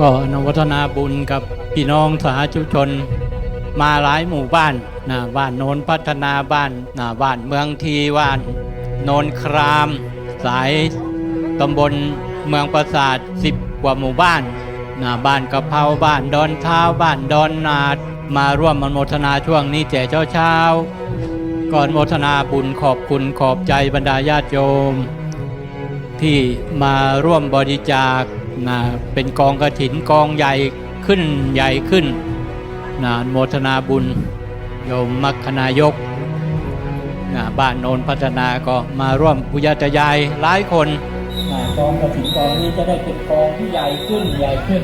ก็อนุวัฒนาบุญกับพี่น้องสาธุชน มาหลายหมู่บ้านนะบ้านโนนพัฒนาบ้านนะบ้านเมืองทีบ้านโนนคราม สายตำบลเมืองปราสาทสิบกว่าหมู่บ้านนะบ้านกะเพราบ้านดอนเท้าบ้านดอนนาดมาร่วมอนุโมทนาช่วงนี้แจกเช้าเช้าก่อนโมทนาบุญขอบคุณขอบใจบรรดาญาติโยม ที่มาร่วมบริจาค นะเป็นกองกระถินกองใหญ่ขึ้นใหญ่ขึ้นนะโมทนาบุญโยมมัคคนายกนะบ้านโนนพัฒนาก็มาร่วมปุญาตยายหลายคนนะกองกระถินกองนี้จะได้เป็นกองที่ใหญ่ขึ้นใหญ่ขึ้น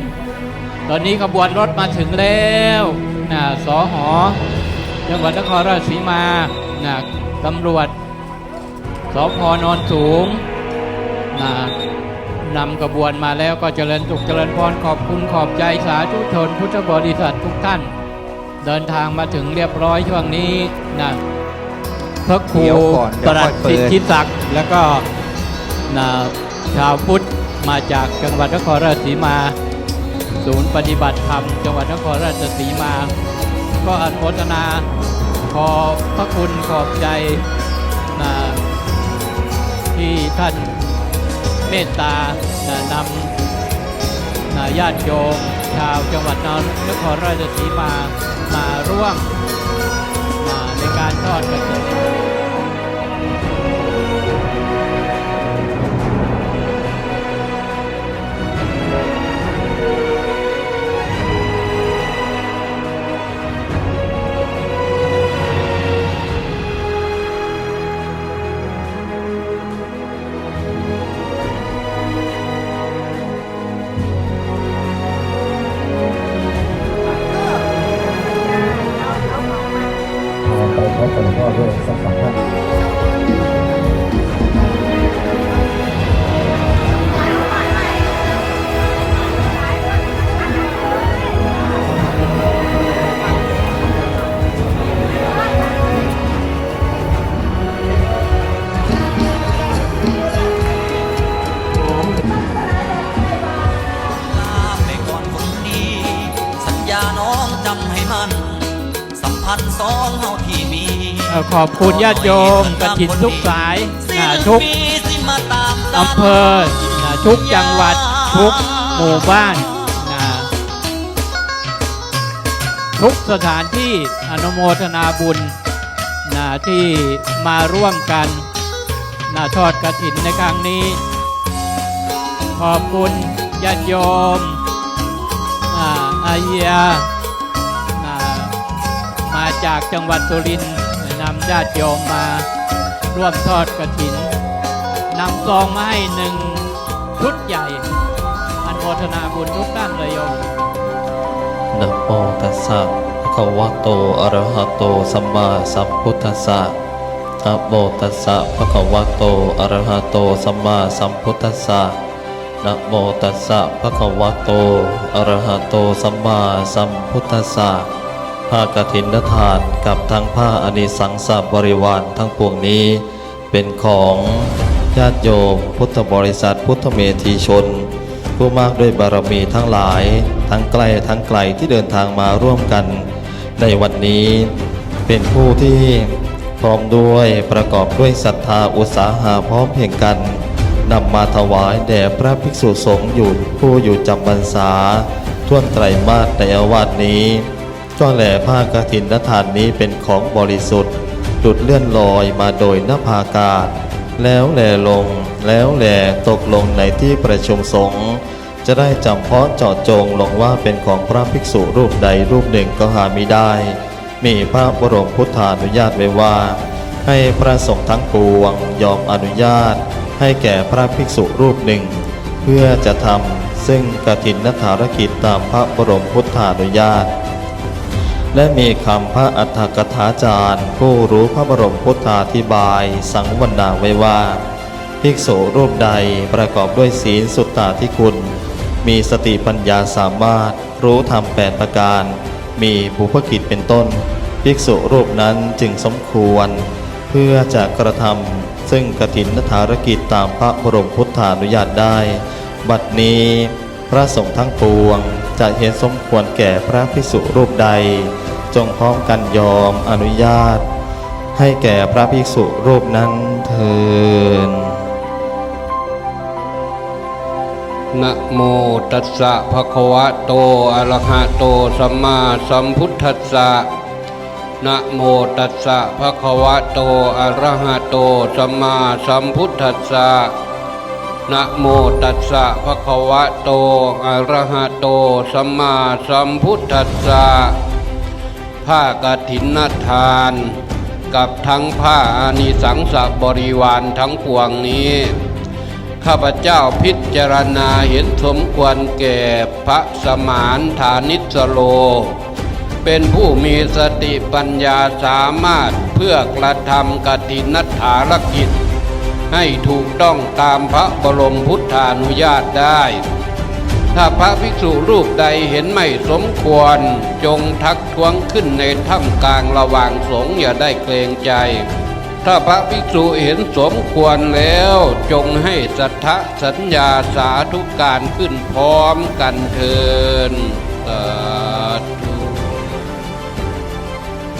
ตอนนี้ขบวนรถมาถึงแล้วนะสอหอจังหวัดนครราชสีมานะตำรวจสพนอนสูงนะ นำกระบวนมาแล้วก็เจริญสุขเจริญพรขอบคุณขอบใจสาธุชนพุทธบริษัททุกท่าน เดินทางมาถึงเรียบร้อยช่วงนี้นะพระครูเดี๋ยวก่อนเดี๋ปยวรัค่ดอยเปิสิทดธิศักดิ์แล้วก็นะชาวพุทธมาจากจังหวัดนครราชสีมา ศูนย์ปฏิบัติธรรม จังหวัดนครราชสีมา ก็อนุโมทนาขอบพระคุณขอบใจนะที่ท่าน เมตตานำญาติโยมชาวจังหวัดนครราชสีมามาร่วมในการทอดกระถิ่น พันธ์สองเฮาที่มีเอ่อขอบคุณญาติโยมกระถินทุกสายสิ้นะนทุกปีสิมาตามกันอำเภอนะทุกจังหวัดทุกหมู่บ้านนะทุกสถานที่อนุโมทนาบุญนะที่มาร่วมกันนะทอดกระถินในครั้งนี้ ขอบคุณญาติโยมอ่าอาเฮียนะมา จากจังหวัดสุรินทร์นำญาติโยมมา ร่วมทอดกระถินนำซองมาให้หนึ่งชุดใหญ่อันโมทนาบุญทุกท่านเลยโยมนะโมตัสสะภะคะวะโตอะระหะโตสัมมาสัมพุทธัสสะนะโมตัสสะภะคะวะโตอะระหะโตสัมมาสัมพุทธัสสะนะโมตัสสะภะคะวะโตอะระหะโตสัมมาสัมพุทธัสสะ ผ้ากฐินทานกับทั้งผ้าอนิสังสาบริวารทั้งปวงนี้ เป็นของญาติโยมพุทธบริษัทพุทธเมธีชน ผู้มากด้วยบารมีทั้งหลาย ทั้งใกล้ทั้งไกลที่เดินทางมาร่วมกัน ในวันนี้เป็นผู้ที่พร้อมด้วยประกอบด้วยศรัทธาอุตสาหะพร้อมเพียงกันนำมาถวายแด่พระภิกษุสงฆ์อยู่ผู้อยู่จำพรรษาท่วนไตรมาสในอาวาสนี้ ก็แหล่ผ้ากฐินทานนี้เป็นของบริสุทธิ์ดุดเลื่อนลอยมาโดยนภาอากาศ แล้วแหล่ลง แล้วแหล่ตกลงในที่ประชุมสงฆ์จะได้จำเพาะเจาะจงลงว่าเป็นของพระภิกษุรูปใดรูปหนึ่งก็หามิได้ มีพระบรมพุทธานุญาตไว้ว่า ให้พระสงฆ์ทั้งปวงยอมอนุญาต ให้แก่พระภิกษุรูปหนึ่ง เพื่อจะทำซึ่งกฐินนธารกิจตามพระบรมพุทธานุญาต และมีคำพระอัฏฐกถาจารย์ ผู้รู้พระบรมพุทธาธิบาย สังวรรณาไว้ว่า ภิกษุรูปใดประกอบด้วยศีลสุตตาที่คุณ มีสติปัญญาสามารถรู้ธรรมแปดประการ มีบุพกิจเป็นต้น ภิกษุรูปนั้นจึงสมควร เพื่อจะกระทำซึ่งกฐินธารกิจตามพระบรมพุทธานุญาตได้ บัดนี้พระสงฆ์ทั้งปวง จะเห็นสมควรแก่พระภิกษุรูปใด จงพร้อมกันยอมอนุญาต ให้แก่พระภิกษุรูปนั้นเทินนะโมตัสสะภะคะวะโตอะระหะโตสัมมาสัมพุทธัสสะนะโมตัสสะภะคะวะโตอะระหะโตสัมมาสัมพุทธัสสะ นะโมตัสสะภะคะวะโต อะระหะโต สัมมาสัมพุทธัสสะผ้ากฐินทาน กับทั้งผ้าอานิสังสบริวารทั้งปวงนี้ ข้าพเจ้าพิจารณาเห็นสมควรแก่พระสมานฐานิสโล เป็นผู้มีสติปัญญาสามารถเพื่อกระทำกฐินนัฐารกิจ ให้ถูกต้องตามพระบรมพุทธานุญาตได้ ถ้าพระภิกษุรูปใดเห็นไม่สมควร จงทักท้วงขึ้นในถ้ำกลางระหว่างสงฆ์อย่าได้เกรงใจ ถ้าพระภิกษุเห็นสมควรแล้วจงให้สัทธสัญญาสาธุการขึ้นพร้อมกันเทินสาธุ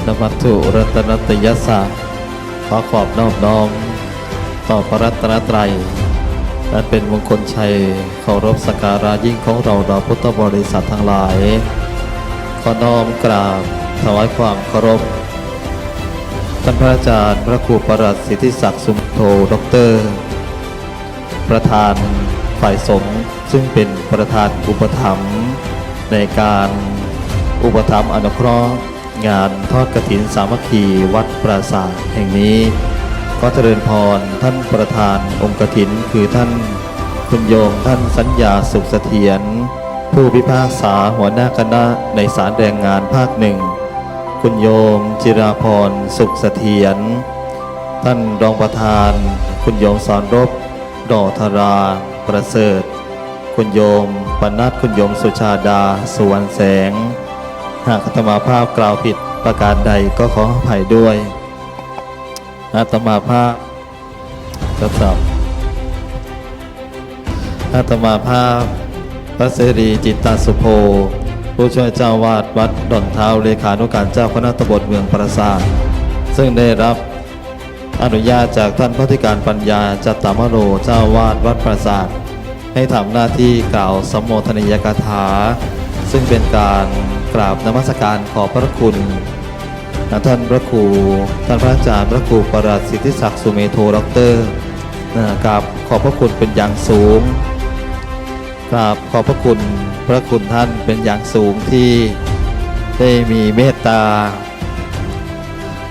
นมัตถุรัตนตยสะขอขอบนอบน้อม ต่อพระรัตนตรัย และเป็นมงคลชัยเคารพสักการะยิ่งของเราดาพุทธบริษัททั้งหลาย ขอน้อมกราบถวายความเคารพท่านพระอาจารย์ พระครูประหลัดสิทธิศักดิ์สุมโทด็อกเตอร์ ประธานฝ่ายสงฆ์ซึ่งเป็นประธานอุปถัมภ์ในการอุปถัมภ์อนุเคราะห์งานทอดกฐินสามัคคีวัดปราสาทแห่งนี้ ก็เจริญพรท่านประธานองค์กฐิน คือท่านคุณโยมท่านสัญญาสุขเสถียรผู้พิพากษาหัวหน้าคณะในศาลแรงงานภาคหนึ่ง คุณโยม จิราพรสุขเสถียรท่านรองประธาน คุณโยมสอนรบ ดอธรา ประเสริฐ คุณโยมปนัดคุณโยมสุชาดาสุวรรณแสง หากอาตมาภาพกล่าวผิดประการใดก็ขออภัยด้วย อาตมาภาพทดสอบอาตมาภาพ พระเสรีจิตตาสุโภ ผู้ช่วยเจ้าวาดวัดดอนเท้าเลขานุการเจ้าคณะตบลเมืองปราสาทซึ่งได้รับอนุญาตจากท่านพระธิการปัญญาจัตตามโรเจ้าวาดวัดปราสาทให้ทำหน้าที่กล่าวสมโภชนิยกถา ซึ่งเป็นการกราบนมัสการขอบพระคุณ ท่านพระครูท่านพระอาจารย์พระครูประหลัดสิทธิศักดิ์สุเมโทด็อกเตอร์นะกราบขอบพระคุณเป็นอย่างสูงกราบขอบพระคุณพระคุณท่านเป็นอย่างสูงที่ได้มีเมตตา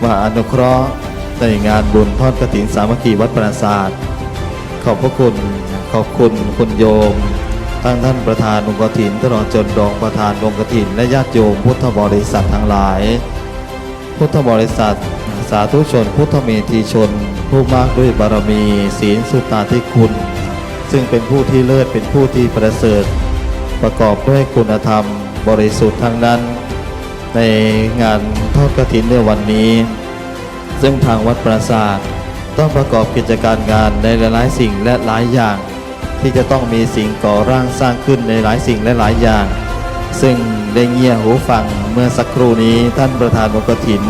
มาอนุเคราะห์ในงานบุญทอดกฐินสามัคคีวัดปราศาสตร์ขอบพระคุณขอบคุณคุณโยมทั้งท่านประธานองค์กฐินตลอดจนรองประธานองค์กฐินและญาติโยมพุทธบริษัททั้งหลาย พุทธบริษัท สาธุชน พุทธเมธีชน ผู้มากด้วยบารมี ศีลสุตตาธิคุณ ซึ่งเป็นผู้ที่เลิศเป็นผู้ที่ประเสริฐ ประกอบด้วยคุณธรรมบริสุทธิ์ทั้งนั้น ในงานทอดกฐินในวันนี้ ซึ่งทางวัดปราสาทต้องประกอบกิจการงานในหลายๆสิ่งและหลายอย่าง ที่จะต้องมีสิ่งก่อร่างสร้างขึ้นในหลายสิ่งและหลายอย่าง ซึ่ง ได้เงี่ยหูฟังเมื่อสักครู่นี้ท่านประธานองกฐิน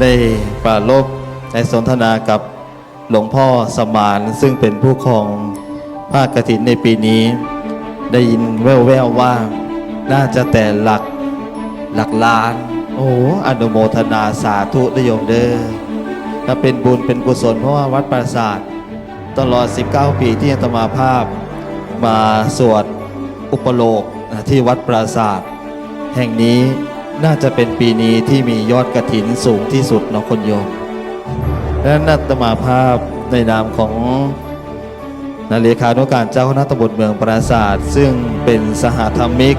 ได้ปราลบในสนทนากับหลวงพ่อสมานซึ่งเป็นผู้ครองภาคกฐินในปีนี้ ได้ยินแว่วๆว่า น่าจะแต่หลักหลักล้าน โอ้อนุโมทนาสาธุนิยมเด้อถ้าเป็นบุญเป็นกุศลเพราะว่าวัดปราสาทตลอด 19 ปีที่อาตมาภาพมาสวดอุปโลกที่วัดปราสาท แห่งนี้น่าจะเป็นปีนี้ที่มียอดกระถินสูงที่สุดเนาะคนโยมและนัตมาภาพในนามของนาเลขานุการเจ้าคณะตำบลเมืองปราศาสตร์ซึ่งเป็นสหธรรมิก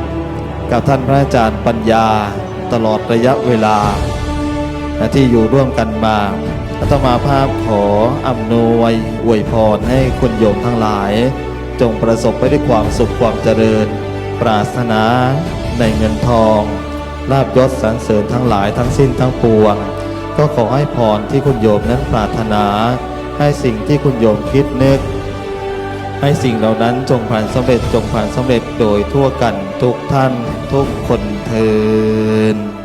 กับท่านพระอาจารย์ปัญญาตลอดระยะเวลา ที่อยู่ร่วมกันมาอาตมาภาพขออำนวยอวยพรให้คุณโยมทั้งหลาย จงประสบไปด้วยความสุขความเจริญ ปรารถนา ในเงินทองลาบยศสรรเสริญทั้งหลายทั้งสิ้นทั้งปวง ก็ขอให้พรที่คุณโยมนั้นปรารถนา ให้สิ่งที่คุณโยมคิดนึก ให้สิ่งเหล่านั้นจงผ่านสำเร็จจงผ่านสำเร็จโดยทั่วกันทุกท่านทุกคนเทอ